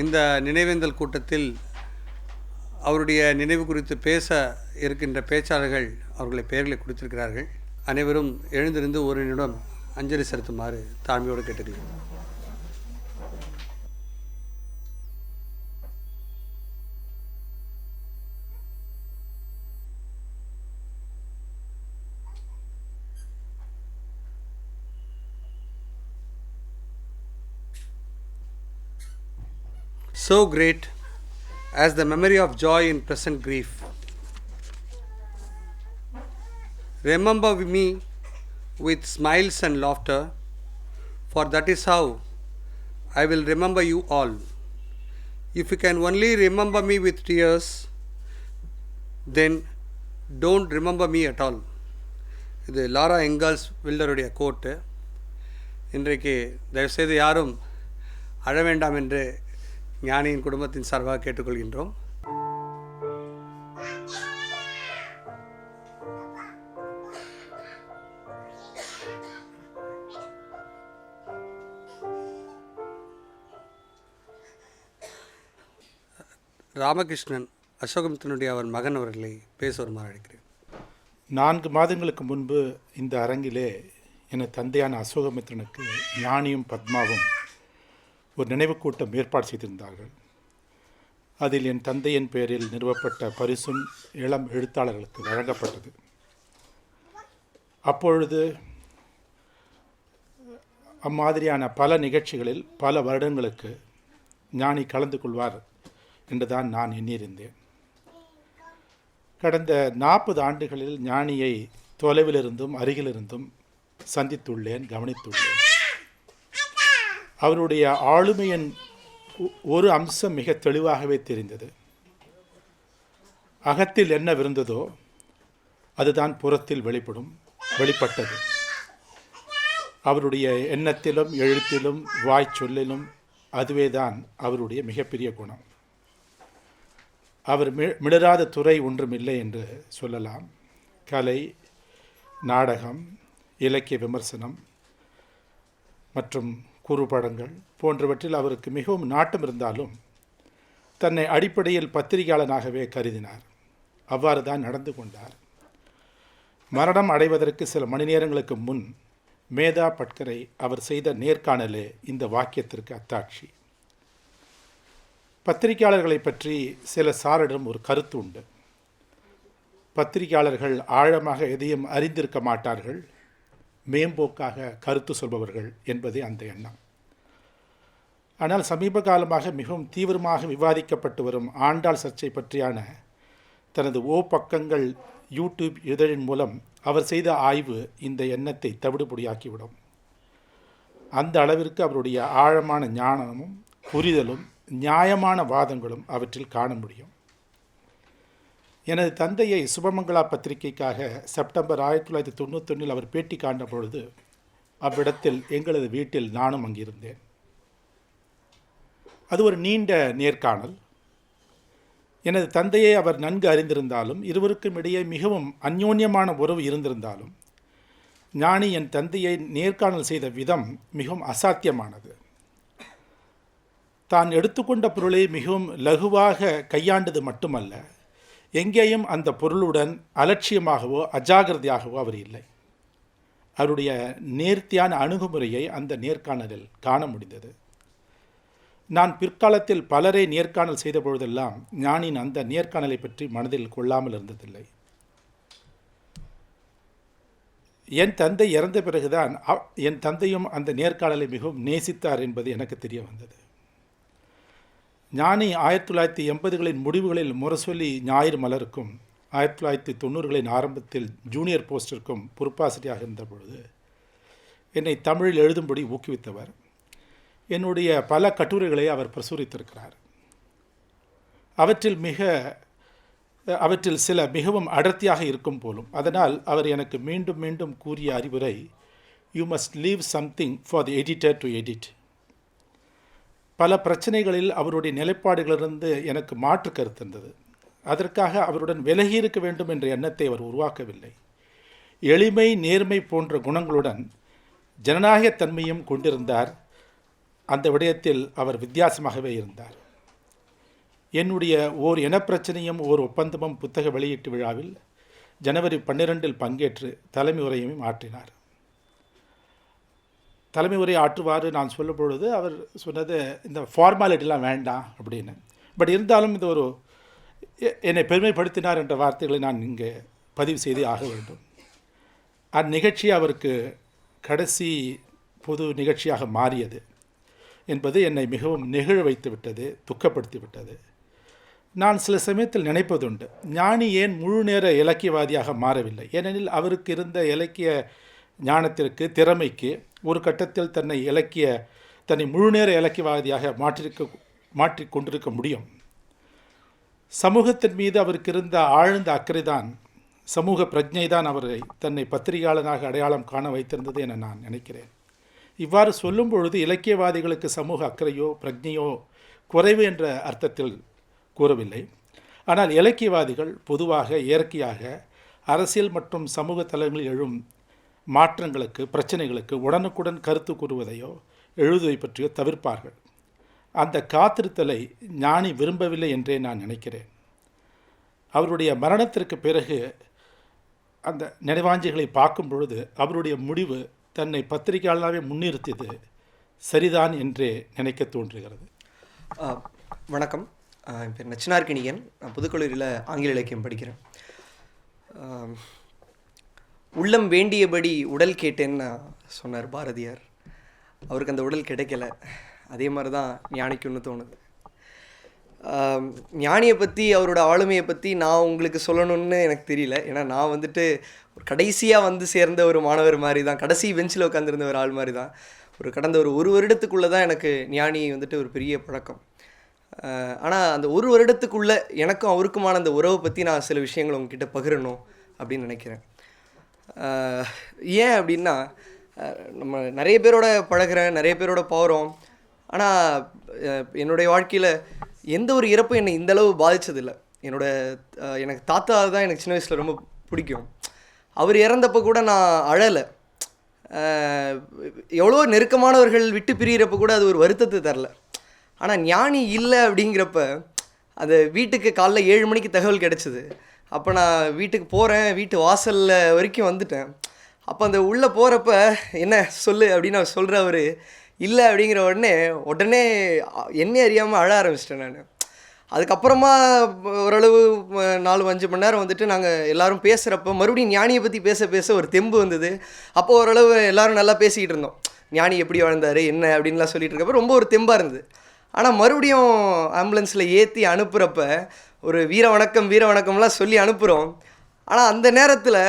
இந்த நினைவேந்தல் கூட்டத்தில் அவருடைய நினைவு குறித்து பேச இருக்கின்ற பேச்சாளர்கள் அவர்களை பெயர்களை கொடுத்திருக்கிறார்கள். அனைவரும் எழுந்திருந்து ஒரு நிமிடம் அஞ்சலி செலுத்துமாறு தாழ்மையோடு கேட்டுக்கொள்கிறேன். so great as the memory of joy in present grief. Remember me with smiles and laughter, for that is how I will remember you all. If you can only remember me with tears, then don't remember me at all. இது Laura Ingalls வில்டருடைய quote இன்றைக்கு தயவுசெய்து யாரும் அழ வேண்டாம் என்று ஞானியின் குடும்பத்தின் சார்பாக கேட்டுக்கொள்கின்றோம். ராமகிருஷ்ணன் அசோகமித்தனுடைய அவர் மகன் அவர்களை பேச வருமாறு அழைக்கிறேன். நான்கு மாதங்களுக்கு முன்பு இந்த அரங்கிலே எனது தந்தையான அசோகமித்ரனுக்கு ஞானியும் பத்மாவும் ஒரு நினைவு கூட்டம் ஏற்பாடு செய்திருந்தார்கள். அதில் என் தந்தையின் பெயரில் நிறுவப்பட்ட பரிசும் இளம் எழுத்தாளர்களுக்கு வழங்கப்பட்டது. அப்பொழுது அம்மாதிரியான பல நிகழ்ச்சிகளில் பல வருடங்களுக்கு ஞானி கலந்து கொள்வார் என்றுதான் நான் எண்ணியிருந்தேன். கடந்த நாற்பது ஆண்டுகளில் ஞானியை தொலைவிலிருந்தும் அருகிலிருந்தும் சந்தித்துள்ளேன் கவனித்துள்ளேன். அவருடைய ஆளுமையின் ஒ- ஒரு அம்சம் மிக தெளிவாகவே தெரிந்தது. அகத்தில் என்ன விருந்ததோ அதுதான் புறத்தில் வெளிப்படும் வெளிப்பட்டது. அவருடைய எண்ணத்திலும் எழுத்திலும் வாய் சொல்லிலும் அதுவேதான் அவருடைய மிகப்பெரிய குணம். அவர் மி- மிளராத துறை ஒன்றுமில்லை என்று சொல்லலாம். கலை நாடகம் இலக்கிய விமர்சனம் மற்றும் குறுபடங்கள் போன்றவற்றில் அவருக்கு மிகவும் நாட்டம் இருந்தாலும் தன்னை அடிப்படையில் பத்திரிகையாளனாகவே கருதினார். அவ்வாறு தான் நடந்து கொண்டார். மரணம் அடைவதற்கு சில மணி நேரங்களுக்கு முன் மேதா பட்கரை அவர் செய்த நேர்காணலே இந்த வாக்கியத்திற்கு அத்தாட்சி. பத்திரிகையாளர்களை பற்றி சில சாரிடம் ஒரு கருத்து உண்டு. பத்திரிகையாளர்கள் ஆழமாக எதையும் அறிந்திருக்க மாட்டார்கள். மேம்போக்காக கருத்து சொல்பவர்கள் என்பதே அந்த எண்ணம். ஆனால் சமீப காலமாக மிகவும் தீவிரமாக விவாதிக்கப்பட்டு வரும் ஆண்டாள் சர்ச்சை பற்றியான தனது ஓ பக்கங்கள் யூடியூப் இதழின் மூலம் அவர் செய்த ஆய்வு இந்த எண்ணத்தை தவிடுபொடியாக்கிவிடும். அந்த அளவிற்கு அவருடைய ஆழமான ஞானமும் புரிதலும் நியாயமான வாதங்களும் அவற்றில் காண முடியும். எனது தந்தையை சுபமங்களா பத்திரிகைக்காக செப்டம்பர் ஆயிரத்தி தொள்ளாயிரத்தி தொண்ணூத்தொன்னில் அவர் பேட்டி காண்ட பொழுது அவ்விடத்தில் எங்களது வீட்டில் நானும் அங்கிருந்தேன். அது ஒரு நீண்ட நேர்காணல். எனது தந்தையை அவர் நன்கு அறிந்திருந்தாலும் இருவருக்கும் இடையே மிகவும் அந்யோன்யமான உறவு இருந்திருந்தாலும் ஞானி என் தந்தையை நேர்காணல் செய்த விதம் மிகவும் அசாத்தியமானது. தான் எடுத்துக்கொண்ட பொருளை மிகவும் லகுவாக கையாண்டது மட்டுமல்ல எங்கேயும் அந்த பொருளுடன் அலட்சியமாகவோ அஜாகிரதையாகவோ அவர் இல்லை. அவருடைய நேர்த்தியான அணுகுமுறையை அந்த நேர்காணலில் காண முடிந்தது. நான் பிற்காலத்தில் பலரை நேர்காணல் செய்த பொழுதெல்லாம் ஞானின் அந்த நேர்காணலை பற்றி மனதில் கொள்ளாமல் இருந்ததில்லை. என் தந்தை இறந்த பிறகுதான் என் தந்தையும் அந்த நேர்காணலை மிகவும் நேசித்தார் என்பது எனக்கு தெரிய வந்தது. ஞானி ஆயிரத்தி தொள்ளாயிரத்தி எண்பதுகளின் முடிவுகளில் முரசொலி ஞாயிறு மலருக்கும் ஆயிரத்தி தொள்ளாயிரத்தி தொண்ணூறுகளின் ஆரம்பத்தில் ஜூனியர் போஸ்டிற்கும் பொறுப்பாசிரியாக இருந்த பொழுது என்னை தமிழில் எழுதும்படி ஊக்குவித்தவர். என்னுடைய பல கட்டுரைகளை அவர் பிரசுரித்திருக்கிறார். அவற்றில் மிக அவற்றில் சில மிகவும் அடர்த்தியாக இருக்கும் போலும் அதனால் அவர் எனக்கு மீண்டும் மீண்டும் கூறிய அறிவுரை you must leave something for the editor to edit பல பிரச்சனைகளில் அவருடைய நிலைப்பாடுகளிலிருந்து எனக்கு மாற்று கருத்து இருந்தது. அதற்காக அவருடன் விலகி இருக்க வேண்டும் என்ற எண்ணத்தை அவர் உருவாக்கவில்லை. எளிமை நேர்மை போன்ற குணங்களுடன் ஜனநாயகத்தன்மையும் கொண்டிருந்தார். அந்த விடயத்தில் அவர் வித்தியாசமாகவே இருந்தார். என்னுடைய ஓர் இனப்பிரச்சனையும் ஓர் ஒப்பந்தமும் புத்தக வெளியீட்டு விழாவில் ஜனவரி பன்னிரெண்டில் பங்கேற்று தலைமை உரையையும் ஆற்றினார். தலைமை உரை ஆற்றுவார் நான் சொல்லும் பொழுது அவர் சொன்னது இந்த ஃபார்மாலிட்டிலாம் வேண்டாம் அப்படின்னு. பட் இருந்தாலும் இது ஒரு எ- என்னை பெருமைப்படுத்தினார் என்ற வார்த்தைகளை நான் இங்கே பதிவு செய்தே ஆக வேண்டும். அந்நிகழ்ச்சி அவருக்கு கடைசி பொது நிகழ்ச்சியாக மாறியது. என்பது என்னை மிகவும் நெகிழ வைத்து விட்டது துக்கப்படுத்தி விட்டது நான் சில சமயத்தில் நினைப்பதுண்டு ஞானி ஏன் முழு நேர இலக்கியவாதியாக மாறவில்லை? ஏனெனில் அவருக்கு இருந்த இலக்கிய ஞானத்திற்கு திறமைக்கு ஒரு கட்டத்தில் தன்னை இலக்கிய தன்னை முழு நேர இலக்கியவாதியாக மாற்றிருக்க மாற்றி கொண்டிருக்க முடியும். சமூகத்தின் மீது அவருக்கு இருந்த ஆழ்ந்த அக்கறைதான் சமூக பிரஜை தான் அவரை தன்னை பத்திரிகையாளனாக அடையாளம் காண வைத்திருந்தது என நான் நினைக்கிறேன். இவ்வாறு சொல்லும் பொழுது இலக்கியவாதிகளுக்கு சமூக அக்கறையோ பிரஜையோ குறைவு என்ற அர்த்தத்தில் கூறவில்லை. ஆனால் இலக்கியவாதிகள் பொதுவாக இயற்கையாக அரசியல் மற்றும் சமூக தளங்களில் எழும் மாற்றங்களுக்கு பிரச்சனைகளுக்கு உடனுக்குடன் கருத்து கூறுவதையோ எழுதுவதை பற்றியோ தவிர்ப்பார்கள். அந்த காத்திருத்தலை ஞானி விரும்பவில்லை என்றே நான் நினைக்கிறேன். அவருடைய மரணத்திற்கு பிறகு அந்த நினைவாஞ்சிகளை பார்க்கும் பொழுது அவருடைய முடிவு தன்னை பத்திரிகையாளராகவே முன்னிறுத்தியது சரிதான் என்றே நினைக்க தோன்றுகிறது. வணக்கம். என் பேர் நச்சினார்கிணியன். நான் புதுக்கல்லூரியில் ஆங்கில இலக்கியம் படிக்கிறேன். உள்ளம் வேண்டியபடி உடல் கேட்டேன்னு சொன்னார் பாரதியார். அவருக்கு அந்த உடல் கிடைக்கல. அதே மாதிரி தான் ஞானிக்குன்னு தோணுது. ஞானியை பற்றி அவரோட ஆளுமையை பற்றி நான் உங்களுக்கு சொல்லணும்னு எனக்கு தெரியல. ஏன்னா நான் வந்துட்டு ஒரு கடைசியாக வந்து சேர்ந்த ஒரு மாணவர் மாதிரி தான் கடைசி பெஞ்சில் உட்காந்துருந்த ஒரு ஆள் மாதிரி தான் ஒரு கடந்த ஒரு ஒரு வருடத்துக்குள்ளே தான் எனக்கு ஞானி வந்துட்டு ஒரு பெரிய பழக்கம். ஆனால் அந்த ஒரு வருடத்துக்குள்ளே எனக்கும் அவருக்குமான அந்த உறவை பற்றி நான் சில விஷயங்கள் உங்ககிட்ட பகிரணும் அப்படின்னு நினைக்கிறேன். ஏன் அப்படின்னா நம்ம நிறைய பேரோட பழகுறேன் நிறைய பேரோட போகிறோம் ஆனால் என்னுடைய வாழ்க்கையில் எந்த ஒரு இறப்பும் என்னை இந்தளவு பாதித்ததில்லை என்னோட எனக்கு தாத்தா தான் எனக்கு சின்ன வயசில் ரொம்ப பிடிக்கும். அவர் இறந்தப்போ கூட நான் அழலை. எவ்வளோ நெருக்கமானவர்கள் விட்டு பிரியிறப்ப கூட அது ஒரு வருத்தத்தை தரல. ஆனால் ஞானி இல்லை அப்படிங்கிறப்ப அந்த வீட்டுக்கு காலைல ஏழு மணிக்கு தகவல் கிடச்சிது. அப்போ நான் வீட்டுக்கு போகிறேன் வீட்டு வாசலில் வரைக்கும் வந்துட்டேன். அப்போ அந்த உள்ளே போகிறப்ப என்ன சொல்லு அப்படின்னு அவர் சொல்கிறவர் இல்லை அப்படிங்கிற உடனே உடனே என்னை அறியாமல் அழ ஆரம்பிச்சிட்டேன் நான். அதுக்கப்புறமா ஓரளவு நாலு அஞ்சு மணி நேரம் வந்துட்டு நாங்கள் எல்லாரும் பேசுகிறப்ப மறுபடியும் ஞானியை பற்றி பேச பேச ஒரு தெம்பு வந்தது. அப்போ ஓரளவு எல்லோரும் நல்லா பேசிக்கிட்டு இருந்தோம். ஞானி எப்படி வாழ்ந்தார் என்ன அப்படின்லாம் சொல்லிட்டு இருக்கப்ப ரொம்ப ஒரு தெம்பாக இருந்தது. ஆனால் மறுபடியும் ஆம்புலன்ஸில் ஏற்றி அனுப்புகிறப்ப ஒரு வீர வணக்கம் வீர வணக்கம்லாம் சொல்லி அனுப்புகிறோம் ஆனால் அந்த நேரத்தில்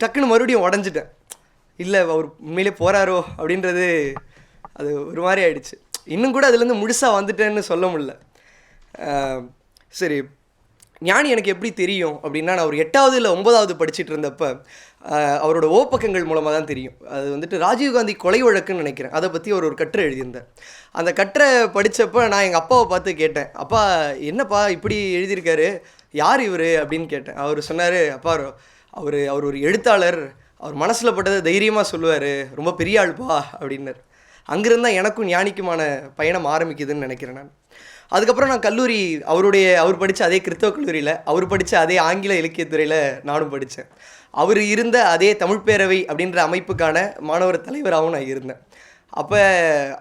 டக்குன்னு மறுபடியும் உடஞ்சிட்டேன். இல்லை அவர் உண்மையிலே போகிறாரோ அப்படின்றது அது ஒரு மாதிரி ஆயிடுச்சு. இன்னும் கூட அதுலேருந்து முழுசாக வந்துட்டேன்னு சொல்ல முடில சரி. ஞானி எனக்கு எப்படி தெரியும் அப்படின்னா நான் ஒரு எட்டாவது இல்லை ஒன்பதாவது படிச்சுட்டு இருந்தப்ப அவரோட ஓப்பக்கங்கள் மூலமாக தான் தெரியும். அது வந்துட்டு ராஜீவ்காந்தி கொலை வழக்குன்னு நினைக்கிறேன். அதை பற்றி ஒரு ஒரு கட்டுரை எழுதியிருந்தேன் அந்த கட்டுரை படித்தப்போ நான் எங்கள் அப்பாவை பார்த்து கேட்டேன். அப்பா என்னப்பா இப்படி எழுதியிருக்காரு? யார் இவர்? அப்படின்னு கேட்டேன். அவர் சொன்னார் அப்பா அவர் அவர் ஒரு எழுத்தாளர். அவர் மனசில் பட்டதை தைரியமாக சொல்லுவார். ரொம்ப பெரிய ஆள்பா அப்படின்னார். அங்கிருந்து தான் எனக்கும் ஞானிக்குமான பயணம் ஆரம்பிக்குதுன்னு நினைக்கிறேன் நான். அதுக்கப்புறம் நான் கல்லூரி அவருடைய அவர் படித்த அதே கிறிஸ்தவ கல்லூரியில் அவர் படித்த அதே ஆங்கில இலக்கியத்துறையில் நானும் படித்தேன் அவர் இருந்த அதே தமிழ் பேரவை அப்படின்ற அமைப்புக்கான மாணவர் தலைவராகவும் நான் இருந்தேன். அப்போ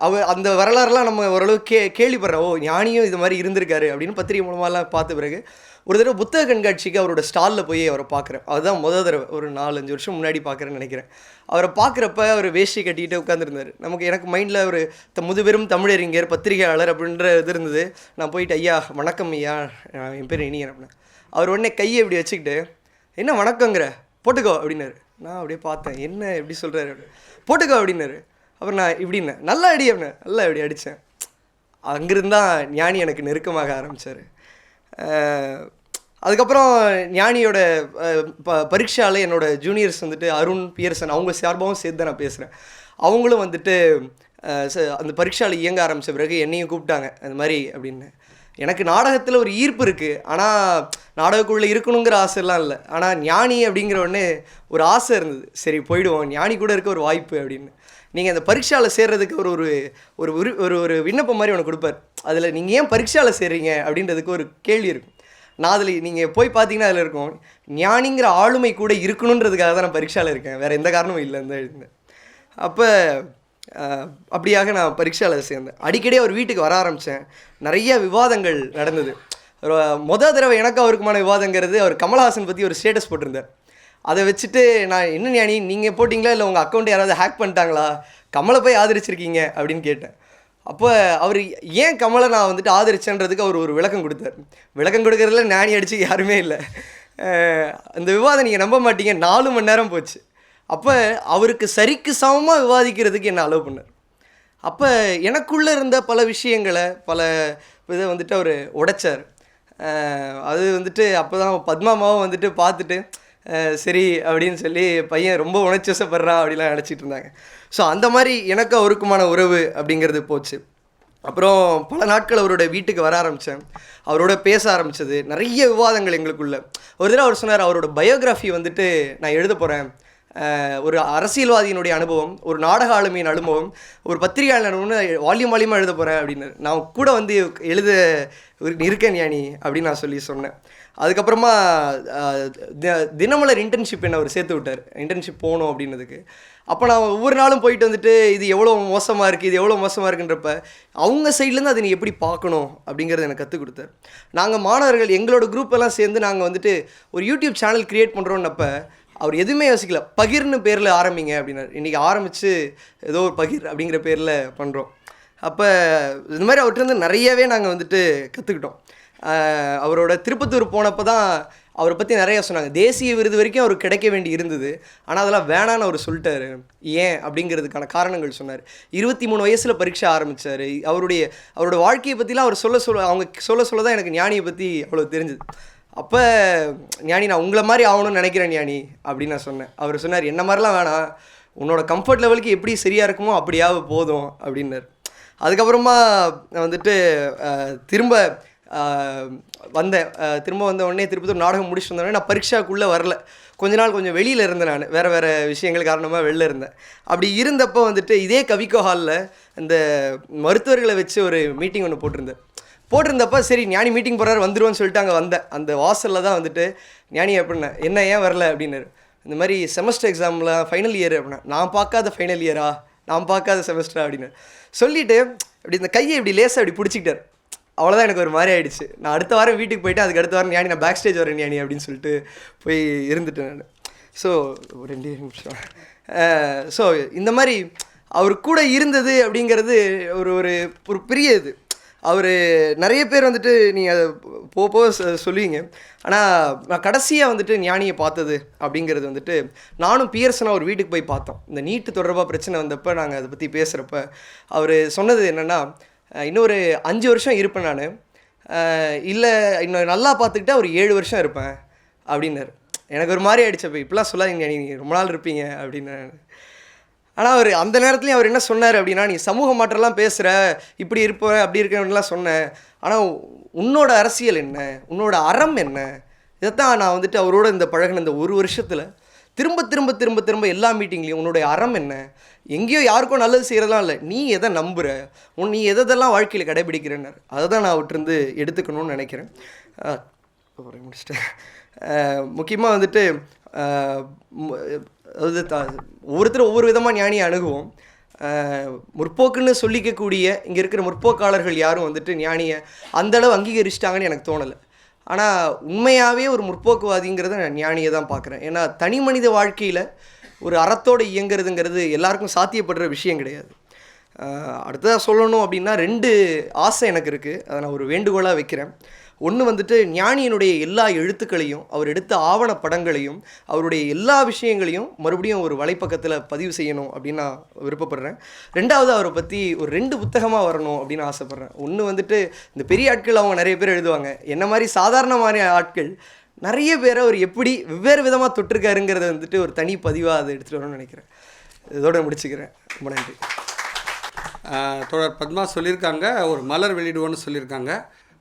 அவர் அந்த வரலாறுலாம் நம்ம ஓரளவு கே கேள்விப்படுறோம். ஓ ஞானியும் இது மாதிரி இருந்திருக்காரு அப்படின்னு பத்திரிகை மூலமாலாம் பார்த்த பிறகு ஒரு தடவை புத்தக கண்காட்சிக்கு அவரோட ஸ்டாலில் போய் அவரை பார்க்குறேன். அதுதான் முதல் தடவை. ஒரு நாலஞ்சு வருஷம் முன்னாடி பார்க்குறேன்னு நினைக்கிறேன். அவரை பார்க்குறப்ப அவர் வேஷ்டி கட்டிக்கிட்டு உட்காந்துருந்தார் நமக்கு எனக்கு மைண்டில் ஒரு த முதுபெரும் தமிழறிஞர் பத்திரிகையாளர் அப்படின்ற இது இருந்தது. நான் போயிட்டு ஐயா வணக்கம் ஐயா. என் பேர் இனியன் அப்படின்னு. அவர் உடனே கையை இப்படி வச்சுக்கிட்டு என்ன வணக்கங்கிற? போட்டுக்கோ அப்படின்னாரு. நான் அப்படியே பார்த்தேன். என்ன எப்படி சொல்கிறாரு போட்டுக்கோ அப்படின்னாரு. அப்புறம் நான் இப்படின்னேன் நல்லா அடி அப்படின்னேன் நல்லா இப்படி அடித்தேன். அங்கிருந்தான் ஞானி எனக்கு நெருக்கமாக ஆரம்பித்தார் அதுக்கப்புறம் ஞானியோட ப பரீட்சாவில் என்னோட ஜூனியர்ஸ் வந்துட்டு அருண் பியர்சன் அவங்க சார்பாகவும் சேர்த்து தான் நான் பேசுகிறேன் அவங்களும் வந்துட்டு ச- அந்த பரீட்சாவில் இயங்க ஆரம்பித்த பிறகு என்னையும் கூப்பிட்டாங்க அந்த மாதிரி அப்படின்னு. எனக்கு நாடகத்தில் ஒரு ஈர்ப்பு இருக்குது ஆனால் நாடகக்குள்ளே இருக்கணுங்கிற ஆசைலாம் இல்லை. ஆனால் ஞானி அப்படிங்கிற ஒன்று ஒரு ஆசை இருந்தது. சரி போயிடுவோம். ஞானி கூட இருக்க ஒரு வாய்ப்பு அப்படின்னு. நீங்கள் அந்த பரீட்சாவில் சேர்கிறதுக்கு ஒரு ஒரு ஒரு ஒரு ஒரு விண்ணப்பம் மாதிரி ஒன்று கொடுப்பார். அதில் நீங்கள் ஏன் பரீட்சாவில் சேர்றீங்க அப்படின்றதுக்கு ஒரு கேள்வி இருக்கும். நான் அதில் நீங்கள் போய் பார்த்தீங்கன்னா அதில் இருக்கும் ஞானிங்கிற ஆளுமை கூட இருக்கணுன்றதுக்காக தான் நான் பரீட்சாவில் இருக்கேன். வேறு எந்த காரணமும் இல்லை இந்த எழுதினேன் அப்போ அப்படியாக நான் பரீட்சாவில் சேர்ந்தேன். அடிக்கடி அவர் வீட்டுக்கு வர ஆரம்பித்தேன் நிறைய விவாதங்கள் நடந்தது. ஒரு மொத தடவை எனக்கு அவருக்குமான விவாதங்கிறது அவர் கமல்ஹாசன் பற்றி ஒரு ஸ்டேட்டஸ் போட்டிருந்தார். அதை வச்சுட்டு நான் என்ன ஞானி நீங்கள் போட்டிங்களா? இல்லை உங்கள் அக்கௌண்ட் யாராவது ஹேக் பண்ணிட்டாங்களா? கமலை போய் ஆதரிச்சிருக்கீங்க? அப்படின்னு கேட்டேன். அப்போ அவர் ஏன் கமலை நான் வந்துட்டு ஆதரிச்சேன்றதுக்கு அவர் ஒரு விளக்கம் கொடுத்தார். விளக்கம் கொடுக்கறதுல நானி அடிச்சு யாருமே இல்லை. அந்த விவாதம் நீங்கள் நம்ப மாட்டீங்க. நாலு மணி நேரம் போச்சு. அப்போ அவருக்கு சரிக்கு சமமாக விவாதிக்கிறதுக்கு என்ன அலோவ் பண்ணார்? அப்போ எனக்குள்ளே இருந்த பல விஷயங்களை பல இதை வந்துட்டு அவர் உடைச்சார். அது வந்துட்டு அப்போ தான் பத்மாமாவும் வந்துட்டு பார்த்துட்டு சரி அப்படின்னு சொல்லி பையன் ரொம்ப உணர்ச்சி அப்படிலாம் நினச்சிட்டு இருந்தாங்க. ஸோ அந்த மாதிரி எனக்கு அவருக்குமான உறவு அப்படிங்கிறது போச்சு. அப்புறம் பல நாட்கள் அவரோட வீட்டுக்கு வர ஆரம்பித்தேன் அவரோட பேச ஆரம்பித்தது நிறைய விவாதங்கள் எங்களுக்குள்ள. ஒரு தடவை அவர் சொன்னார் அவரோட பயோகிராஃபி வந்துட்டு நான் எழுத போகிறேன் ஒரு அரசியல்வாதியினுடைய அனுபவம் ஒரு நாடக ஆளுமையின் அனுபவம் ஒரு பத்திரிகையாளர் அனுபவம்னு வால்யூம் வால்யூமாக எழுத போகிறேன் அப்படின்னு. நான் கூட வந்து எழுத இருக்கேன் ஞானி அப்படின்னு நான் சொல்லி சொன்னேன். அதுக்கப்புறமா தினமலர் இன்டர்ன்ஷிப் என்ன அவர் சேர்த்து விட்டார். இன்டர்ன்ஷிப் போகணும் அப்படின்னதுக்கு. அப்போ நான் ஒவ்வொரு நாளும் போயிட்டு வந்துட்டு இது எவ்வளோ மோசமாக இருக்குது இது எவ்வளோ மோசமாக இருக்குன்றப்ப அவங்க சைட்லேருந்து அதை நீ எப்படி பார்க்கணும் அப்படிங்கிறத எனக்கு கற்றுக் கொடுத்தார். நாங்கள் மாணவர்கள் எங்களோட குரூப்பெல்லாம் எல்லாம் சேர்ந்து நாங்கள் வந்துட்டு ஒரு யூடியூப் சேனல் க்ரியேட் பண்ணுறோன்னப்ப அவர் எதுவுமே யோசிக்கல. பகிர்னு பேரில் ஆரம்பிங்க அப்படின்னாரு. இன்றைக்கி ஆரம்பித்து ஏதோ ஒரு பகிர் அப்படிங்கிற பேரில் பண்ணுறோம் அப்போ இந்த மாதிரி அவர்கிட்ட இருந்து நிறையவே நாங்கள் வந்துட்டு கற்றுக்கிட்டோம் அவரோட திருப்பத்தூர் போனப்போ தான் அவரை பற்றி நிறையா சொன்னாங்க. தேசிய விருது வரைக்கும் அவருக்கு கிடைக்க வேண்டி இருந்தது. ஆனால் அதெல்லாம் வேணான்னு அவர் சொல்லிட்டாரு. ஏன்? அப்படிங்கிறதுக்கான காரணங்கள் சொன்னார். இருபத்தி மூணு வயசில் பரீட்சை ஆரம்பித்தார் அவருடைய அவரோட வாழ்க்கையை பற்றிலாம் அவர் சொல்ல சொல்ல அவங்க சொல்ல சொல்ல தான் எனக்கு ஞானியை பற்றி அவ்வளோ தெரிஞ்சுது. அப்போ ஞானி நான் உங்களை மாதிரி ஆகணும்னு நினைக்கிறேன் ஞானி அப்படின்னு நான் சொன்னேன். அவர் சொன்னார் என்ன மாதிரிலாம் வேணாம். உன்னோட கம்ஃபர்ட் லெவலுக்கு எப்படி சரியாக இருக்குமோ அப்படியாவது போதும் அப்படின்னார். அதுக்கப்புறமா வந்துட்டு திரும்ப வந்தேன் திரும்ப வந்த உடனே திருப்பத்தூர் நாடகம் முடிச்சுட்டு வந்தோடனே நான் பரீட்சாக்குள்ளே வரல. கொஞ்ச நாள் கொஞ்சம் வெளியில் இருந்தேன் நான். வேறு வேறு விஷயங்கள் காரணமாக வெளில இருந்தேன். அப்படி இருந்தப்போ வந்துட்டு இதே கவிக்கோ ஹாலில் இந்த மருத்துவர்களை வச்சு ஒரு மீட்டிங் ஒன்று போட்டிருந்தேன். போட்டிருந்தப்ப சரி ஞானி மீட்டிங் போகிறாரு வந்துடுவோன்னு சொல்லிட்டு அங்கே வந்தேன். அந்த வாசலில் தான் வந்துட்டு ஞானி அப்படின்னா என்ன ஏன் வரல? அப்படின்னாரு. இந்த மாதிரி செமஸ்டர் எக்ஸாமில் ஃபைனல் இயர் அப்படின்னா நான் பார்க்காத ஃபைனல் இயரா நான் பார்க்காத செமஸ்டரா அப்படின்னு சொல்லிவிட்டு இப்படி இந்த கையை இப்படி லேசாக இப்படி பிடிச்சிக்கிட்டார். அவ்வளோதான் எனக்கு ஒரு மாதிரி ஆயிடுச்சு. நான் அடுத்த வாரம் வீட்டுக்கு போயிட்டு அதுக்கு அடுத்த வாரம் ஞானி நான் பேக் ஸ்டேஜ் வரேன் ஞானி அப்படின்னு சொல்லிட்டு போய் இருந்துட்டேன் நான். ஸோ ரெண்டு நிமிஷம். ஸோ இந்த மாதிரி அவர் கூட இருந்தது அப்படிங்கிறது ஒரு ஒரு ஒரு பெரிய இது. அவர் நிறைய பேர் வந்துட்டு நீங்கள் அதை போக போக சொல்லுவீங்க. ஆனால் நான் கடைசியாக வந்துட்டு ஞானியை பார்த்தது அப்படிங்கிறது வந்துட்டு நானும் பியர்சனாக ஒரு வீட்டுக்கு போய் பார்த்தோம். இந்த நீட்டு தொடர்பாக பிரச்சனை வந்தப்போ நாங்கள் அதை பற்றி பேசுகிறப்ப அவர் சொன்னது என்னென்னா இன்னொரு அஞ்சு வருஷம் இருப்பேன் நான். இல்லை இன்னும் நல்லா பார்த்துக்கிட்டா ஒரு ஏழு வருஷம் இருப்பேன் அப்படின்னாரு. எனக்கு ஒரு மாதிரி ஆகிடுச்சு அப்போ இப்படிலாம் சொல்லாதீங்க நீங்கள் ரொம்ப நாள் இருப்பீங்க அப்படின்னு ஆனால் அவர் அந்த நேரத்துலையும் அவர் என்ன சொன்னார் அப்படின்னா நீ சமூக மாற்றம்லாம் பேசுகிற இப்படி இருப்ப அப்படி இருக்கலாம் சொன்னேன். ஆனால் உன்னோட அரசியல் என்ன? உன்னோட அறம் என்ன? இதைத்தான் நான் வந்துட்டு அவரோட இந்த பழகின இந்த ஒரு வருஷத்தில் திரும்ப திரும்ப திரும்ப திரும்ப எல்லா மீட்டிங்லேயும் உன்னுடைய அறம் என்ன? எங்கேயோ யாருக்கும் நல்லது செய்கிறதெல்லாம் இல்லை. நீ எதை நம்புகிற உன் நீ எதெல்லாம் வாழ்க்கையில் கடைபிடிக்கிறேன்னாரு அதை தான் நான் அவற்றிருந்து எடுத்துக்கணும்னு நினைக்கிறேன். அஹ், முடிச்சிட்டேன். முக்கியமாக வந்துட்டு அதாவது த ஒவ்வொருத்தரும் ஒவ்வொரு விதமாக ஞானியை அணுகுவோம். முற்போக்குன்னு சொல்லிக்கக்கூடிய இங்கே இருக்கிற முற்போக்காளர்கள் யாரும் வந்துட்டு ஞானியை அந்தளவு அங்கீகரிச்சிட்டாங்கன்னு எனக்கு தோணலை. ஆனால் உண்மையாகவே ஒரு முற்போக்குவாதிங்கிறத நான் ஞானியை தான் பார்க்குறேன். ஏன்னா தனி மனித வாழ்க்கையில் ஒரு அறத்தோடு இயங்குறதுங்கிறது எல்லாருக்கும் சாத்தியப்படுற விஷயம் கிடையாது. அடுத்ததாக சொல்லணும் அப்படின்னா ரெண்டு ஆசை எனக்கு இருக்குது அதை நான் ஒரு வேண்டுகோளாக வைக்கிறேன். ஒன்று வந்துட்டு ஞானியினுடைய எல்லா எழுத்துக்களையும் அவர் எடுத்த ஆவண படங்களையும் அவருடைய எல்லா விஷயங்களையும் மறுபடியும் ஒரு வலைப்பக்கத்தில் பதிவு செய்யணும் அப்படின்னு நான் விருப்பப்படுறேன். ரெண்டாவது அவரை பற்றி ஒரு ரெண்டு புத்தகமாக வரணும் அப்படின்னு ஆசைப்பட்றேன். ஒன்று வந்துட்டு இந்த பெரிய ஆட்கள் அவங்க நிறைய பேர் எழுதுவாங்க. என்ன மாதிரி சாதாரணமான ஆட்கள் நிறைய பேரை அவர் எப்படி வெவ்வேறு விதமாக தொட்டிருக்காருங்கிறத வந்துட்டு ஒரு தனி பதிவாக அதை எடுத்துகிட்டு வரணும்னு நினைக்கிறேன். இதோட முடிச்சுக்கிறேன். ரொம்ப நன்றி. தோழர் பத்மா சொல்லியிருக்காங்க ஒரு மலர் வெளியிடுவோன்னு சொல்லியிருக்காங்க.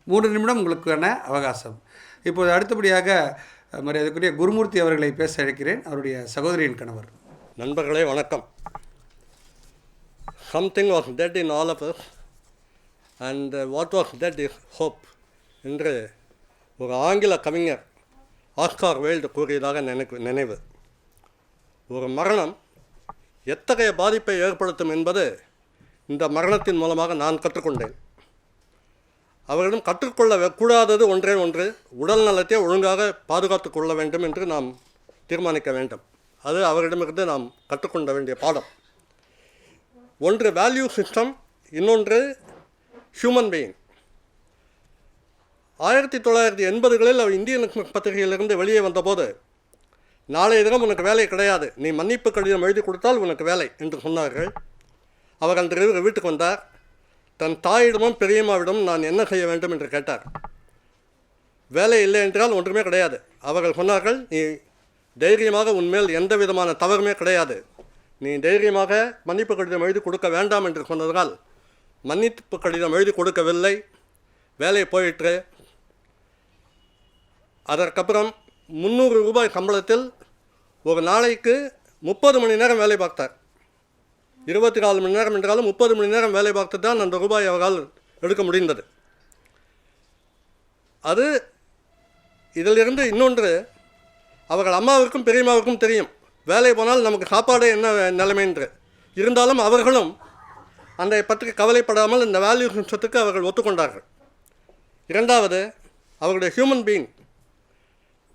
மூன்று நிமிடம் உங்களுக்கான அவகாசம். இப்போது அடுத்தபடியாக மரியாதைக்குரிய குருமூர்த்தி அவர்களை பேச அழைக்கிறேன். அவருடைய சகோதரியின் கணவர். நண்பர்களே வணக்கம். Something was that in all of us and what was that is hope என்று ஒரு ஆங்கில கவிஞர் ஆஸ்கார் வேல்டு கூறியதாக நினைக்கு நினைவு. ஒரு மரணம் எத்தகைய பாதிப்பை ஏற்படுத்தும் என்பது இந்த மரணத்தின் மூலமாக நான் கற்றுக்கொண்டேன். அவர்களிடம் கற்றுக்கொள்ள கூடாதது ஒன்றே ஒன்று உடல் நலத்தை ஒழுங்காக பாதுகாத்து கொள்ள வேண்டும் என்று நாம் தீர்மானிக்க வேண்டும். அது அவரிடமிருந்து நாம் கற்றுக்கொள்ள வேண்டிய பாடம். ஒன்று வேல்யூ சிஸ்டம் இன்னொன்று ஹியூமன் பீயிங் ஆயிரத்தி தொள்ளாயிரத்தி எண்பதுகளில் அவர் இந்தியன் பத்திரிகையிலிருந்து வெளியே வந்தபோது நாளைய தினம் உனக்கு வேலை கிடையாது. நீ மன்னிப்பு கடிதம் எழுதி கொடுத்தால் உனக்கு வேலை என்று சொன்னார்கள். அவர் அன்று வீட்டுக்கு வந்தார். தன் தாயிடமும் பெரியம்மாவிடமும் நான் என்ன செய்ய வேண்டும் என்று கேட்டார். வேலை இல்லை என்றால் ஒன்றுமே கிடையாது. அவர்கள் சொன்னார்கள் நீ தைரியமாக உன்மேல் எந்த விதமான தவறுமே கிடையாது. நீ தைரியமாக மன்னிப்பு கடிதம் எழுதி கொடுக்க வேண்டாம் என்று சொன்னதால் மன்னிப்பு கடிதம் எழுதி கொடுக்கவில்லை. வேலை போயிற்று. அதற்கப்புறம் முந்நூறு ரூபாய் சம்பளத்தில் ஒரு நாளைக்கு முப்பது மணி நேரம் வேலை பார்த்தார். இருபத்தி நாலு மணி நேரம் என்றாலும் முப்பது மணி நேரம் வேலை பார்த்து தான் அந்த ரூபாய் அவரால் எடுக்க முடிந்தது. அது இதிலிருந்து இன்னொன்று அவர்கள் அம்மாவிற்கும் பெரியம்மாவிற்கும் தெரியும். வேலை போனால் நமக்கு சாப்பாடு என்ன நிலைமைன்று. இருந்தாலும் அவர்களும் அந்த பற்றி கவலைப்படாமல் இந்த வேல்யூ சொத்துக்கு அவர்கள் ஒத்துக்கொண்டார்கள். இரண்டாவது அவர்களுடைய ஹியூமன் பீயிங்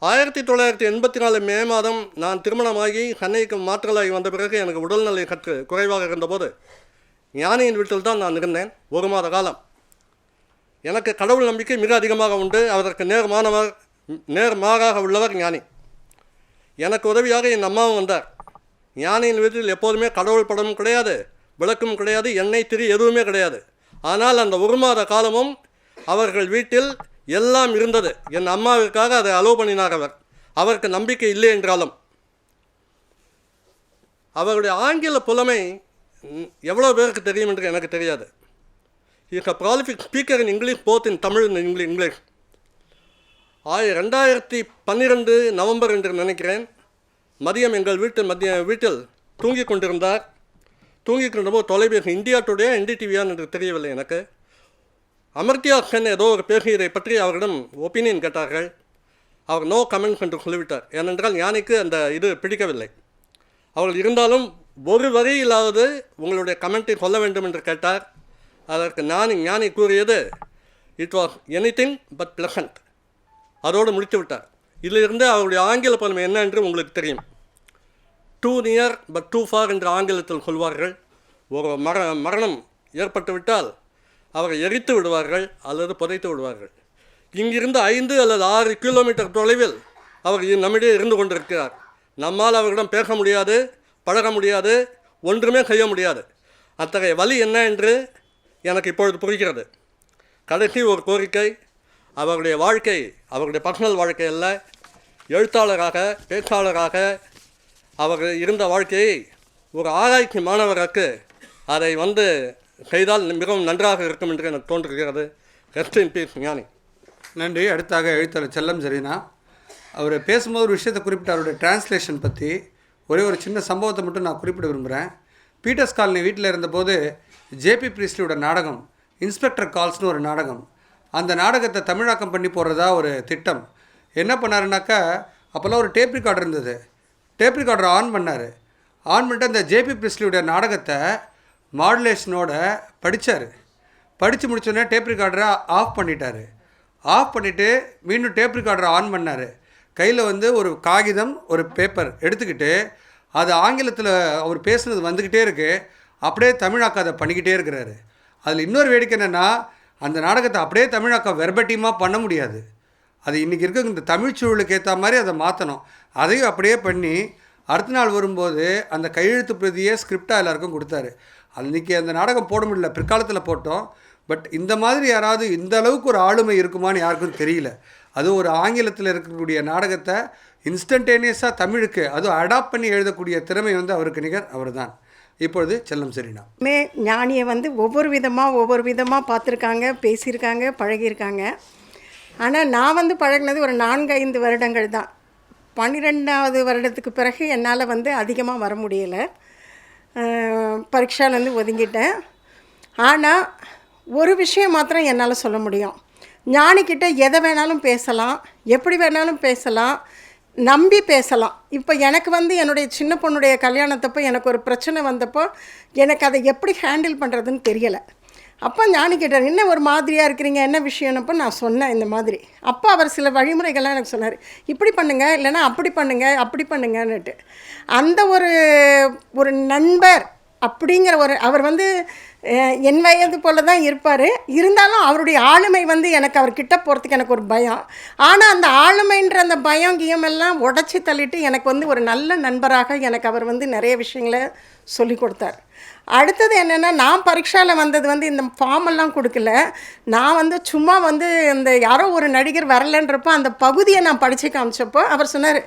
ஆயிரத்தி தொள்ளாயிரத்தி எண்பத்தி நாலு மே மாதம் நான் திருமணமாகி சென்னைக்கு மாற்றலாகி வந்த பிறகு எனக்கு உடல்நிலை கற்று குறைவாக இருந்தபோது ஞானியின் வீட்டில் தான் நான் இருந்தேன். ஒரு மாத காலம். எனக்கு கடவுள் நம்பிக்கை மிக அதிகமாக உண்டு. அதற்கு நேர்மானவர் நேர்மாறாக உள்ளவர் ஞானி. எனக்கு உதவியாக என் அம்மாவும் வந்தார். ஞானியின் வீட்டில் எப்போதுமே கடவுள் படமும் கிடையாது விளக்கும் கிடையாது எண்ணெய் திரி எதுவுமே கிடையாது. ஆனால் அந்த ஒரு மாத காலமும் அவர்கள் வீட்டில் எல்லாம் இருந்தது. என் அம்மாவிற்காக அதை அலோவ் பண்ணினார் அவர். அவருக்கு நம்பிக்கை இல்லை என்றாலும். அவருடைய ஆங்கில புலமை எவ்வளோ பேருக்கு தெரியும் என்று எனக்கு தெரியாது. Is a prolific speaker in English both in Tamil English English ஆய ரெண்டாயிரத்தி பன்னிரெண்டு நவம்பர் என்று நினைக்கிறேன். மதியம் எங்கள் வீட்டு மதிய வீட்டில் தூங்கிக் கொண்டிருந்தார். தூங்கிக் கொண்டபோது தொலைபேசி இந்தியா டுடே என்டிடிவியான் என்று தெரியவில்லை எனக்கு. அமர்த்தியா சென் ஏதோ ஒரு பேசியதை பற்றி அவரிடம் ஒப்பீனியன் கேட்டார்கள். அவர் நோ கமெண்ட்ஸ் என்று சொல்லிவிட்டார். ஏனென்றால் யானைக்கு அந்த இது பிடிக்கவில்லை. அவர்கள் இருந்தாலும் ஒரு வரியிலாவது உங்களுடைய கமெண்ட்டை சொல்ல வேண்டும் என்று கேட்டார். அதற்கு நான் ஞானி கூறியது it was anything but pleasant அதோடு முடித்து விட்டார் இதிலிருந்து அவருடைய ஆங்கில பன்மை என்ன என்று உங்களுக்கு தெரியும். Too near but too far என்று ஆங்கிலத்தில் சொல்வார்கள். ஒரு மர மரணம் ஏற்பட்டுவிட்டால் அவரை எரித்து விடுவார்கள் அல்லது புதைத்து விடுவார்கள். இங்கிருந்து ஐந்து அல்லது ஆறு கிலோமீட்டர் தொலைவில் அவர் நம்மிடையே இருந்து கொண்டிருக்கிறார். நம்மால் அவரிடம் பேச முடியாது பழக முடியாது ஒன்றுமே செய்ய முடியாது. அத்தகைய வழி என்ன என்று எனக்கு இப்பொழுது புரிகிறது. கடைசி ஒரு கோரிக்கை அவருடைய வாழ்க்கை அவருடைய பர்சனல் வாழ்க்கை அல்ல. எழுத்தாளராக பேச்சாளராக அவர் இருந்த வாழ்க்கையை ஒரு ஆராய்ச்சி மாணவருக்கு அதை வந்து செய்தால் மிகவும் நன்றாக இருக்கும் என்று எனக்கு தோன்றுகிறது. ரெஸ்ட் இன் பீஸ் ஞானி. நன்றி. அடுத்தாக எழுத்தாளர் செல்லம் சரினா அவர் பேசும்போது ஒரு விஷயத்தை குறிப்பிட்ட அவருடைய டிரான்ஸ்லேஷன் பற்றி ஒரே ஒரு சின்ன சம்பவத்தை மட்டும் நான் குறிப்பிட விரும்புகிறேன் பீட்டர்ஸ் காலனி வீட்டில் இருந்தபோது ஜேபி பிரீஸ்லியோட நாடகம் இன்ஸ்பெக்டர் கால்ஸ்னு ஒரு நாடகம். அந்த நாடகத்தை தமிழாக்கம் பண்ணி போடுறதா ஒரு திட்டம். என்ன பண்ணாருனாக்கா அப்போல்லாம் ஒரு டேப் ரெக்கார்டர் இருந்தது. டேப் ரெக்கார்டர் ஆன் பண்ணார். ஆன் பண்ணிட்டு அந்த ஜேபி பிரிஸ்லியுடைய நாடகத்தை மாடுலேஷனோட படித்தார் படித்து முடிச்சோடனே டேப் ரெக்கார்டரை ஆஃப் பண்ணிட்டார். ஆஃப் பண்ணிவிட்டு மீண்டும் டேப் ரெக்கார்டரை ஆன் பண்ணார். கையில் வந்து ஒரு காகிதம் ஒரு பேப்பர் எடுத்துக்கிட்டு அது ஆங்கிலத்தில் அவர் பேசுனது வந்துக்கிட்டே இருக்குது அப்படியே தமிழாக்க அதை பண்ணிக்கிட்டே இருக்கிறாரு. அதில் இன்னொரு வேடிக்கை என்னென்னா அந்த நாடகத்தை அப்படியே தமிழாக்கம் வெர்பட்டியமாக பண்ண முடியாது. அது இன்றைக்கி இருக்க இந்த தமிழ் சூழலுக்கு ஏற்ற மாதிரி அதை மாற்றணும் அதையும் அப்படியே பண்ணி அடுத்த நாள் வரும்போது அந்த கையெழுத்து பிரதியே ஸ்கிரிப்டாக எல்லாருக்கும் கொடுத்தாரு. அன்றைக்கி அந்த நாடகம் போட முடியல பிற்காலத்தில் போட்டோம். பட் இந்த மாதிரி யாராவது இந்த அளவுக்கு ஒரு ஆளுமை இருக்குமான்னு யாருக்கும் தெரியல. அது ஒரு ஆங்கிலத்தில் இருக்கக்கூடிய நாடகத்தை இன்ஸ்டன்டேனியஸாக தமிழுக்கு அதுவும் அடாப்ட் பண்ணி எழுதக்கூடிய திறமை வந்து அவருக்கு நிகர் அவர் தான் இப்பொழுது செல்லம் சரினா மே ஞானியை வந்து ஒவ்வொரு விதமாக ஒவ்வொரு விதமாக பார்த்துருக்காங்க பேசியிருக்காங்க பழகியிருக்காங்க. ஆனால் நான் வந்து பழகினது ஒரு நான்கு ஐந்து வருடங்கள் தான். பன்னிரெண்டாவது வருடத்துக்கு பிறகு என்னால் வந்து அதிகமாக வர முடியலை. பரீட்சாலேருந்து ஒதுங்கிட்டேன். ஆனால் ஒரு விஷயம் மாத்திரம் என்னால் சொல்ல முடியும். ஞானிக்கிட்ட எதை வேணாலும் பேசலாம் எப்படி வேணாலும் பேசலாம் நம்பி பேசலாம். இப்போ எனக்கு வந்து என்னுடைய சின்ன பொண்ணுடைய கல்யாணத்தப்போ எனக்கு ஒரு பிரச்சனை வந்தப்போ எனக்கு அதை எப்படி ஹேண்டில் பண்ணுறதுன்னு தெரியலை. அப்போ ஞானி கேட்டார் என்ன ஒரு மாதிரியாக இருக்கிறீங்க? என்ன விஷயம்னப்போ நான் சொன்னேன் இந்த மாதிரி. அப்போ அவர் சில வழிமுறைகள்லாம் எனக்கு சொன்னார் இப்படி பண்ணுங்கள் இல்லைன்னா அப்படி பண்ணுங்கள் அப்படி பண்ணுங்கன்னுட்டு. அந்த ஒரு ஒரு நண்பர் அப்படிங்கிற ஒரு அவர் வந்து என் வயது போல தான் இருப்பார். இருந்தாலும் அவருடைய ஆளுமை வந்து எனக்கு அவர் கிட்ட போகிறதுக்கு எனக்கு ஒரு பயம். ஆனால் அந்த ஆளுமைன்ற அந்த பயம் கியம் எல்லாம் உடச்சி தள்ளிட்டு எனக்கு வந்து ஒரு நல்ல நண்பராக எனக்கு அவர் வந்து நிறைய விஷயங்களை சொல்லி கொடுத்தார். அடுத்தது என்னென்னா நான் பரீட்சாவில் வந்தது வந்து இந்த ஃபார்ம் எல்லாம் கொடுக்கல. நான் வந்து சும்மா வந்து இந்த யாரோ ஒரு நடிகர் வரலன்றப்போ அந்த பகுதியை நான் படித்து காமிச்சப்போ அவர் சொன்னார்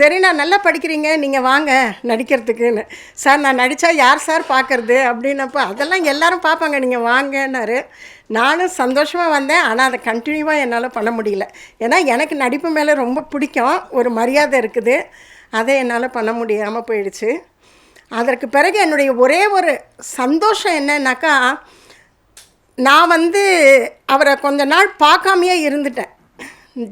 சரி நான் நல்லா படிக்கிறீங்க நீங்கள் வாங்க நடிக்கிறதுக்குன்னு. சார் நான் நடித்தா யார் சார் பார்க்கறது? அப்படின்னப்போ அதெல்லாம் எல்லோரும் பார்ப்பாங்க நீங்கள் வாங்கன்னாரு. நானும் சந்தோஷமாக வந்தேன் ஆனால் அதை கண்டினியூவாக என்னால் பண்ண முடியல. ஏன்னா எனக்கு நடிப்பு மேலே ரொம்ப பிடிக்கும் ஒரு மரியாதை இருக்குது. அதை என்னால் பண்ண முடியாமல் போயிடுச்சு. அதற்கு பிறகு என்னுடைய ஒரே ஒரு சந்தோஷம் என்னன்னாக்கா நான் வந்து அவரை கொஞ்ச நாள் பார்க்காமையே இருந்துட்டேன்.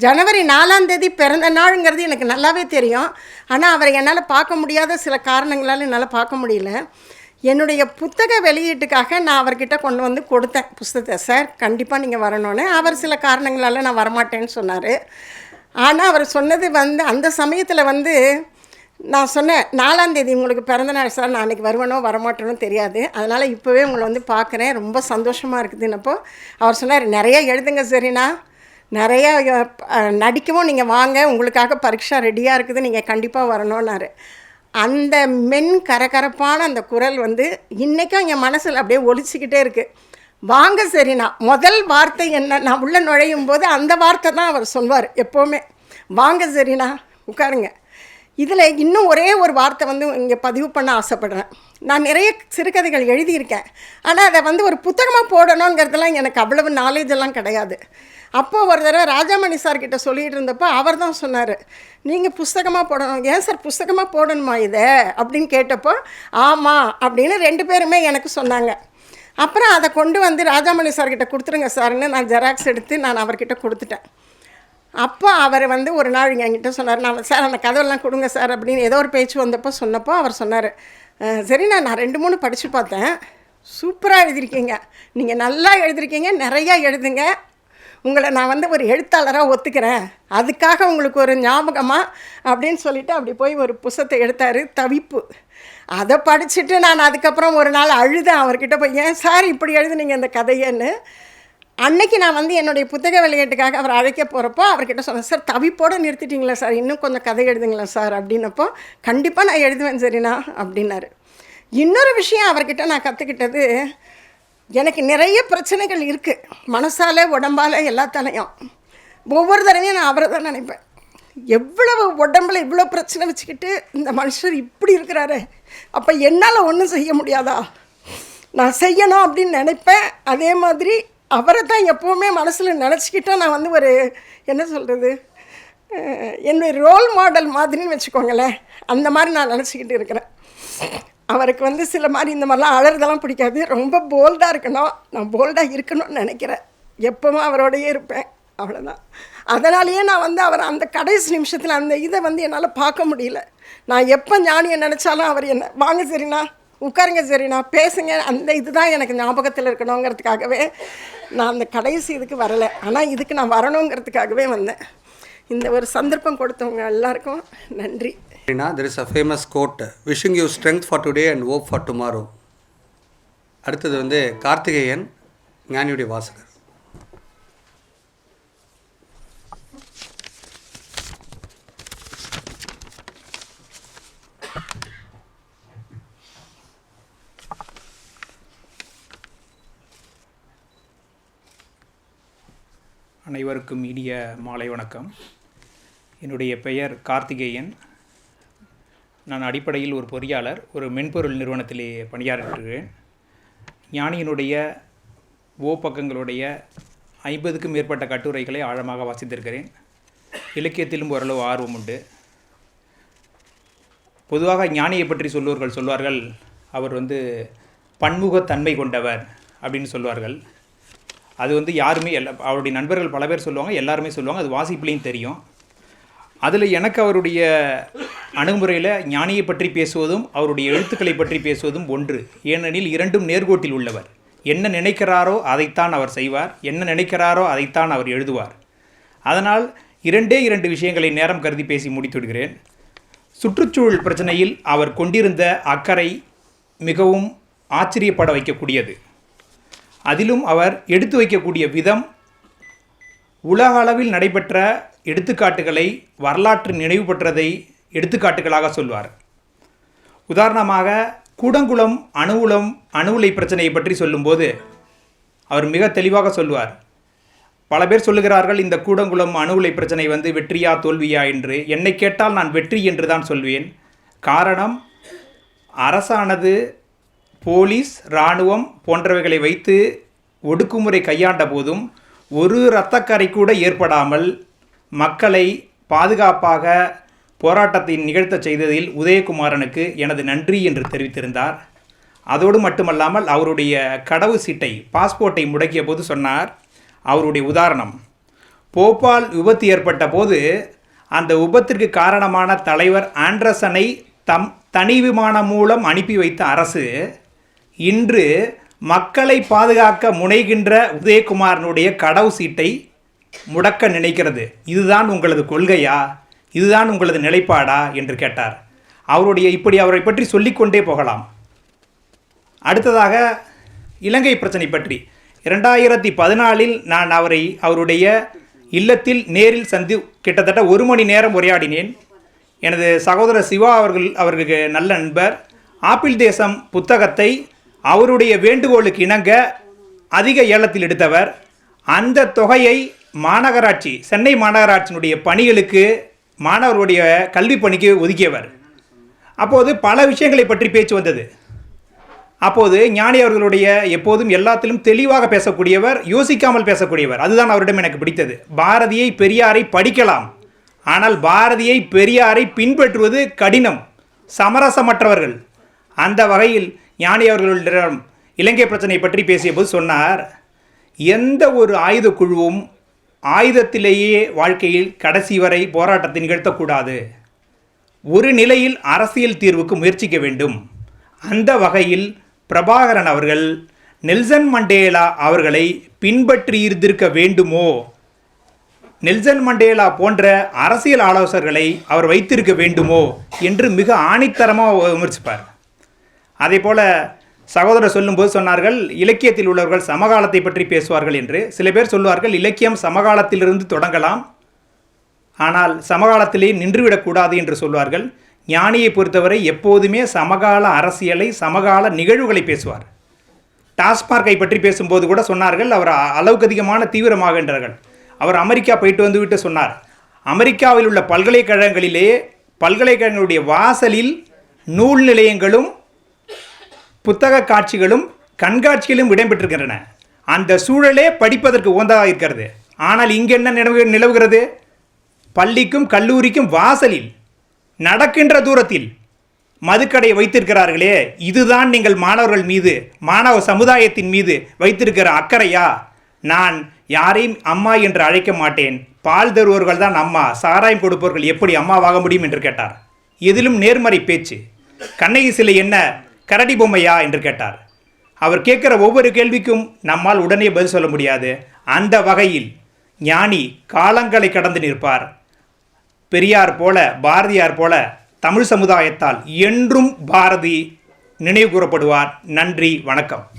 ஜனவரி நாலாந்தேதி பிறந்த நாளுங்கிறது எனக்கு நல்லாவே தெரியும். ஆனால் அவரை என்னால் பார்க்க முடியாத சில காரணங்களால் என்னால் பார்க்க முடியல. என்னுடைய புத்தக வெளியீட்டுக்காக நான் அவர்கிட்ட கொண்டு வந்து கொடுத்தேன் புஸ்தகத்தை. சார் கண்டிப்பாக நீங்கள் வரணும்னு. அவர் சில காரணங்களால் நான் வரமாட்டேன்னு சொன்னார். ஆனால் அவர் சொன்னது வந்து அந்த சமயத்தில் வந்து நான் சொன்னேன் நாலாம் தேதி உங்களுக்கு பிறந்த நாள் சார் நான் அன்றைக்கி வருவேனோ வரமாட்டேனோ தெரியாது. அதனால் இப்போவே உங்களை வந்து பார்க்குறேன் ரொம்ப சந்தோஷமாக இருக்குதுன்னப்போ அவர் சொன்னார் நிறைய எழுதுங்க சரிண்ணா நிறைய நடிக்கவும் நீங்கள் வாங்க. உங்களுக்காக பரீட்சா ரெடியாக இருக்குது. நீங்கள் கண்டிப்பாக வரணும்னாரு. அந்த மென் கரகரப்பான அந்த குரல் வந்து இன்றைக்கும் என் மனசில் அப்படியே ஒலிச்சிக்கிட்டே இருக்குது வாங்க சரிண்ணா முதல் வார்த்தை என்ன? நான் உள்ளே நுழையும் போது அந்த வார்த்தை தான் அவர் சொல்வார் எப்போவுமே. வாங்க சரிண்ணா உட்காருங்க. இதில் இன்னும் ஒரே ஒரு வார்த்தை வந்து இங்கே பதிவு பண்ண ஆசைப்படுறேன். நான் நிறைய சிறுகதைகள் எழுதியிருக்கேன். ஆனால் அதை வந்து ஒரு புத்தகமாக போடணுங்கிறதுலாம் எனக்கு அவ்வளவு நாலேஜ் எல்லாம் கிடையாது. அப்போது ஒரு தடவை ராஜாமணி சார் சொல்லிகிட்டு இருந்தப்போ அவர் தான் சொன்னார் நீங்கள் புஸ்தகமாக போடணும். ஏன் சார் புஸ்தகமாக போடணுமா இதை? அப்படின்னு கேட்டப்போ ஆமாம் அப்படின்னு ரெண்டு பேருமே எனக்கு சொன்னாங்க. அப்புறம் அதை கொண்டு வந்து ராஜாமணி சார்கிட்ட கொடுத்துருங்க சார்னு நான் ஜெராக்ஸ் எடுத்து நான் அவர்கிட்ட கொடுத்துட்டேன். அப்போ அவர் வந்து ஒரு நாள் என்கிட்ட சொன்னார் நான் சார் அந்த கதவெல்லாம் கொடுங்க சார் அப்படின்னு ஏதோ ஒரு பேச்சு வந்தப்போ சொன்னப்போ அவர் சொன்னார் சரி நான் நான் ரெண்டு மூணு படித்து பார்த்தேன். சூப்பராக எழுதியிருக்கீங்க. நீங்கள் நல்லா எழுதியிருக்கீங்க நிறையா எழுதுங்க. உங்களை நான் வந்து ஒரு எழுத்தாளராக ஒத்துக்கிறேன். அதுக்காக உங்களுக்கு ஒரு ஞாபகமாக அப்படின்னு சொல்லிவிட்டு அப்படி போய் ஒரு புஸ்தத்தை எடுத்தார் தவிப்பு. அதை படிச்சுட்டு நான் அதுக்கப்புறம் ஒரு நாள் அழுதேன் அவர்கிட்ட போய் ஏன் சார் இப்படி எழுதுனீங்க இந்த கதையன்னு? அன்னைக்கு நான் வந்து என்னுடைய புத்தக வெளியீட்டுக்காக அவர் அழைக்க போகிறப்போ அவர்கிட்ட சொன்னேன் சார் தவிப்போடு நிறுத்திட்டீங்களா சார்? இன்னும் கொஞ்சம் கதை எழுதுங்களேன் சார்? அப்படின்னப்போ கண்டிப்பாக நான் எழுதுவேன் சரிண்ணா அப்படின்னாரு. இன்னொரு விஷயம் அவர்கிட்ட நான் கற்றுக்கிட்டது எனக்கு நிறைய பிரச்சனைகள் இருக்குது மனசால் உடம்பால் எல்லாத்தாலையும். ஒவ்வொரு தடவையும் நான் அவரை தான் நினைப்பேன். எவ்வளவு உடம்புல இவ்வளோ பிரச்சனை வச்சுக்கிட்டு இந்த மனுஷர் இப்படி இருக்கிறாரு அப்போ என்னால் ஒன்றும் செய்ய முடியாதா? நான் செய்யணும் அப்படின்னு நினைப்பேன். அதே மாதிரி அவரை தான் எப்போவுமே மனசில் நினச்சிக்கிட்டால் நான் வந்து ஒரு என்ன சொல்கிறது என்னுடைய ரோல் மாடல் மாதிரின்னு வச்சுக்கோங்களேன். அந்த மாதிரி நான் நினச்சிக்கிட்டு இருக்கிறேன். அவருக்கு வந்து சில மாதிரி இந்த மாதிரிலாம் அழறதெல்லாம் பிடிக்காது. ரொம்ப போல்டாக இருக்கணும். நான் போல்டாக இருக்கணும்னு நினைக்கிறேன். எப்பவும் அவரோடையே இருப்பேன். அவ்வளோதான் அதனாலேயே நான் வந்து அவர் அந்த கடைசி நிமிஷத்தில் அந்த இதை வந்து என்னால் பார்க்க முடியல. நான் எப்போ ஞானியை நினச்சாலும் அவர் என்ன வாங்க சரிண்ணா. உட்காருங்க சரிண்ணா பேசுங்க. அந்த இதுதான் எனக்கு ஞாபகத்தில் இருக்கணுங்கிறதுக்காகவே நான் அந்த கடைசி இதுக்கு வரலை. ஆனால் இதுக்கு நான் வரணுங்கிறதுக்காகவே வந்தேன். இந்த ஒரு சந்தர்ப்பம் கொடுத்தவங்க எல்லாருக்கும் நன்றி. Rina, there is a famous quote wishing you strength for today and hope for tomorrow அடுத்தது வந்து கார்த்திகேயன் ஞானியுடைய வாசகர் அனைவருக்கும் இனிய மாலை வணக்கம். என்னுடைய பெயர் கார்த்திகேயன். நான் அடிப்படையில் ஒரு பொறியாளர் ஒரு மென்பொருள் நிறுவனத்திலே பணியாற்றுகிறேன். ஞானியினுடைய ஓ பக்கங்களுடைய ஐம்பதுக்கும் மேற்பட்ட கட்டுரைகளை ஆழமாக வாசித்திருக்கிறேன். இலக்கியத்திலும் ஓரளவு ஆர்வம் உண்டு. பொதுவாக ஞானியை பற்றி சொல்லுவர்கள் சொல்வார்கள் அவர் வந்து பன்முகத்தன்மை கொண்டவர் அப்படின்னு சொல்வார்கள். அது வந்து யாருமே எல்லா அவருடைய நண்பர்கள் பல பேர் சொல்லுவாங்க எல்லாருமே சொல்லுவாங்க அது வாசிப்புலேயும் தெரியும். அதில் எனக்கு அவருடைய அணுகுமுறையில் ஞானியை பற்றி பேசுவதும் அவருடைய எழுத்துக்களை பற்றி பேசுவதும் ஒன்று. ஏனெனில் இரண்டும் நேர்கோட்டில் உள்ளவர். என்ன நினைக்கிறாரோ அதைத்தான் அவர் செய்வார் என்ன நினைக்கிறாரோ அதைத்தான் அவர் எழுதுவார். அதனால் இரண்டே இரண்டு விஷயங்களை நேரம் கருதி பேசி முடித்து விடுகிறேன் சுற்றுச்சூழல் பிரச்சனையில் அவர் கொண்டிருந்த அக்கறை மிகவும் ஆச்சரியப்பட வைக்கக்கூடியது. அதிலும் அவர் எடுத்து வைக்கக்கூடிய விதம் உலக அளவில் நடைபெற்ற எடுத்துக்காட்டுகளை வரலாற்று நினைவு பெற்றதை எடுத்துக்காட்டுகளாக சொல்வார். உதாரணமாக கூடங்குளம் அணுகுளம் அணு உலை பிரச்சனையை பற்றி சொல்லும்போது அவர் மிக தெளிவாக சொல்வார். பல பேர் சொல்லுகிறார்கள் இந்த கூடங்குளம் அணு உலை பிரச்சனை வந்து வெற்றியா தோல்வியா என்று. என்னை கேட்டால் நான் வெற்றி என்று தான் சொல்வேன். காரணம் அரசானது போலீஸ் இராணுவம் போன்றவைகளை வைத்து ஒடுக்குமுறை கையாண்ட போதும் ஒரு இரத்தக்கரை கூட ஏற்படாமல் மக்களை பாதுகாப்பாக போராட்டத்தை நிகழ்த்தச் செய்ததில் உதயகுமாரனுக்கு எனது நன்றி என்று தெரிவித்திருந்தார். அதோடு மட்டுமல்லாமல் அவருடைய கடவு சீட்டை பாஸ்போர்ட்டை முடக்கிய போது சொன்னார் அவருடைய உதாரணம் போபால் விபத்து ஏற்பட்ட போது அந்த விபத்திற்கு காரணமான தலைவர் ஆண்டர்சனை தம் தனி விமானம் மூலம் அனுப்பி வைத்த அரசு இன்று மக்களை பாதுகாக்க முனைகின்ற உதயகுமாரனுடைய கடவு சீட்டை முடக்க நினைக்கிறது. இதுதான் உங்களது கொள்கையா? இதுதான் உங்களது நிலைப்பாடா? என்று கேட்டார். அவருடைய இப்படி அவரை பற்றி சொல்லிக்கொண்டே போகலாம். அடுத்ததாக இலங்கை பிரச்சனை பற்றி. இரண்டாயிரத்தி பதினாலில் நான் அவரை அவருடைய இல்லத்தில் நேரில் சந்தி கிட்டத்தட்ட ஒரு மணி நேரம் உரையாடினேன். எனது சகோதரர் சிவா அவர்கள் அவர்களுக்கு நல்ல நண்பர். ஆப்பிள் தேசம் புத்தகத்தை அவருடைய வேண்டுகோளுக்கு இணங்க அதிக ஏலத்தில் எடுத்தவர். அந்த தொகையை மாநகராட்சி சென்னை மாநகராட்சியினுடைய பணிகளுக்கு மாணவர்களுடைய கல்வி பணிக்கு ஒதுக்கியவர். அப்போது பல விஷயங்களை பற்றி பேச்சு வந்தது. அப்போது ஞானி அவர்களுடைய எப்போதும் எல்லாத்திலும் தெளிவாக பேசக்கூடியவர் யோசிக்காமல் பேசக்கூடியவர். அதுதான் அவரிடம் எனக்கு பிடித்தது. பாரதியை பெரியாரை படிக்கலாம். ஆனால் பாரதியை பெரியாரை பின்பற்றுவது கடினம் சமரசமற்றவர்கள். அந்த வகையில் ஞானி அவர்களிடம் இலங்கை பிரச்சனை பற்றி பேசியபோது சொன்னார் எந்த ஒரு ஆயுத குழுவும் ஆயுதத்திலேயே வாழ்க்கையில் கடைசி வரை போராட்டத்தை நிகழ்த்தக்கூடாது. ஒரு நிலையில் அரசியல் தீர்வுக்கு முயற்சிக்க வேண்டும். அந்த வகையில் பிரபாகரன் அவர்கள் நெல்சன் மண்டேலா அவர்களை பின்பற்றி இருந்திருக்க வேண்டுமோ? நெல்சன் மண்டேலா போன்ற அரசியல் ஆலோசகர்களை அவர் வைத்திருக்க வேண்டுமோ? என்று மிக ஆணித்தரமாக விமர்சிப்பார். அதே போல சகோதரர் சொல்லும்போது சொன்னார்கள் இலக்கியத்தில் உள்ளவர்கள் சமகாலத்தை பற்றி பேசுவார்கள் என்று. சில பேர் சொல்வார்கள் இலக்கியம் சமகாலத்திலிருந்து தொடங்கலாம் ஆனால் சமகாலத்திலே நின்றுவிடக்கூடாது என்று சொல்வார்கள். ஞானியை பொறுத்தவரை எப்போதுமே சமகால அரசியலை சமகால நிகழ்வுகளை பேசுவார். டாஸ்மார்க்கை பற்றி பேசும்போது கூட சொன்னார்கள் அவர் அளவுக்கு அதிகமான தீவிரமாகின்றார்கள் அவர் அமெரிக்கா போயிட்டு வந்துவிட்டு சொன்னார் அமெரிக்காவில் உள்ள பல்கலைக்கழகங்களிலே பல்கலைக்கழகங்களுடைய வாசலில் நூல் நிலையங்களும் புத்தக காட்சிகளும் கண்காட்சிகளும் இடம்பெற்றிருக்கின்றன. அந்த சூழலே படிப்பதற்கு உகந்ததாக இருக்கிறது. ஆனால் இங்கே என்ன நிலவு நிலவுகிறது? பள்ளிக்கும் கல்லூரிக்கும் வாசலில் நடக்கின்ற தூரத்தில் மதுக்கடை வைத்திருக்கிறார்களே இதுதான் நீங்கள் மாணவர்கள் மீது மாணவ சமுதாயத்தின் மீது வைத்திருக்கிற அக்கறையா? நான் யாரையும் அம்மா என்று அழைக்க மாட்டேன். பால் தருவர்கள் தான் அம்மா. சாராயம் கொடுப்பவர்கள் எப்படி அம்மாவாக முடியும் என்று கேட்டார். எதிலும் நேர்மறை பேச்சு. கண்ணகி சிலை என்ன? கரடி பொம்மையா என்று கேட்டார். அவர் கேட்குற ஒவ்வொரு கேள்விக்கும் நம்மால் உடனே பதில் சொல்ல முடியாது. அந்த வகையில் ஞானி காலங்களை கடந்து நிற்பார். பெரியார் போல பாரதியார் போல தமிழ் சமுதாயத்தால் என்றும் பாரதி நினைவு கூறப்படுவார். நன்றி வணக்கம்.